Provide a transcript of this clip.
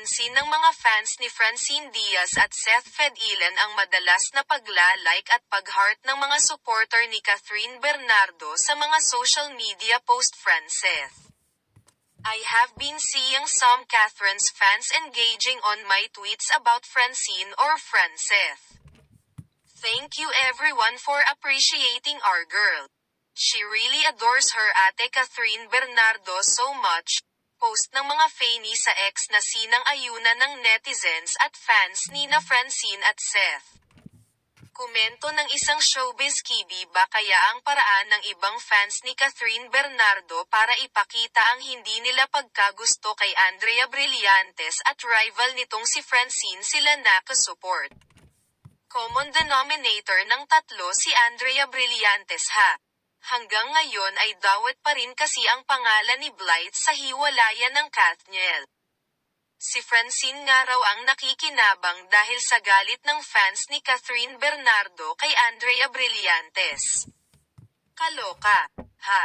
Napansin ng mga fans ni Francine Diaz at Seth Fedilan ang madalas na pagla-like at pag-heart ng mga supporter ni Catherine Bernardo sa mga social media post Frances. I have been seeing some Catherine's fans engaging on my tweets about Francine or Frances. Thank you everyone for appreciating our girl. She really adores her ate Catherine Bernardo so much. Post ng mga fanny sa ex na sinang ayunan ng netizens at fans ni na Francine at Seth. Komento ng isang showbiz kibi ba kaya ang paraan ng ibang fans ni Catherine Bernardo para ipakita ang hindi nila pagkagusto kay Andrea Brillantes at rival nitong si Francine sila nakasupport. Common denominator ng tatlo si Andrea Brillantes ha. Hanggang ngayon ay dawat pa rin kasi ang pangalan ni Blight sa hiwalayan ng Kathniel. Si Francine nga raw ang nakikinabang dahil sa galit ng fans ni Catherine Bernardo kay Andrea Brillantes. Kaloka, ha?